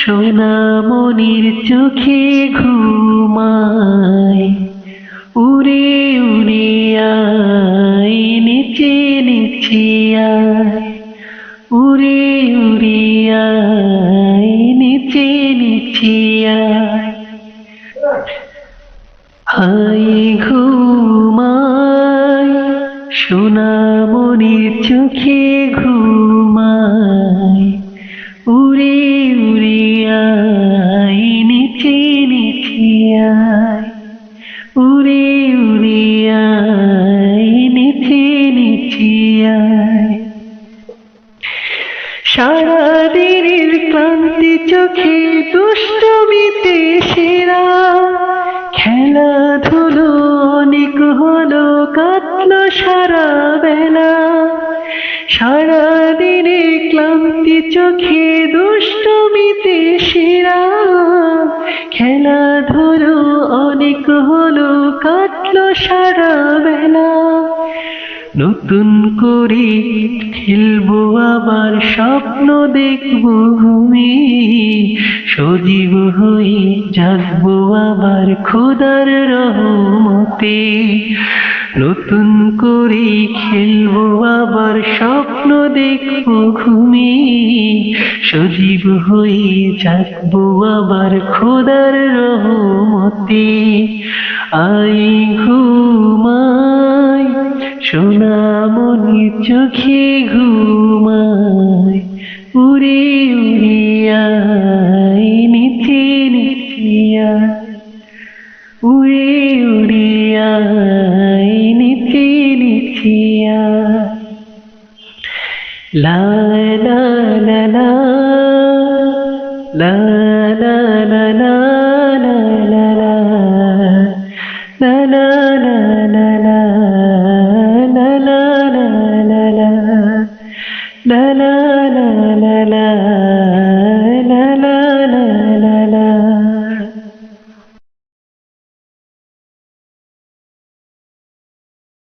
সোনামণির চোখে ঘুমাই উড়ে উড়ে আই নিচে নিচে আয়, উড়ে উড়ে আই নিচে নিচে আয়। হাই ঘুমাই সোনামণির চোখে ঘুমাই সারাদিনের ক্লান্তি চোখে দুষ্টমিতে সেরা। খেলাধুলো অনেক হলো, কাটলো সারা বেলা। সারাদিনে ক্লান্তি চোখে দুষ্টমিতে সেরা। খেলাধুলো অনেক হলো, কাটলো সারা বেলা। নতুন করে খেলব আবার স্বপ্ন দেখব ঘুমে। সজীব হয়ে জাগবো আবার খোদার রহমতে। নতুন করে খেলব আবার স্বপ্ন দেখব ঘুমে। সজীব হয়ে জাগবো আবার খোদার রহমতে। আই ঘুমাই সোনামনি চোখে ঘুমায়, উড়ে উড়িয়া নিচে নিতিয়া উড়ে উড়িয়া নিচে নিতিয়া লা লা লা লা লা লা লা। la la la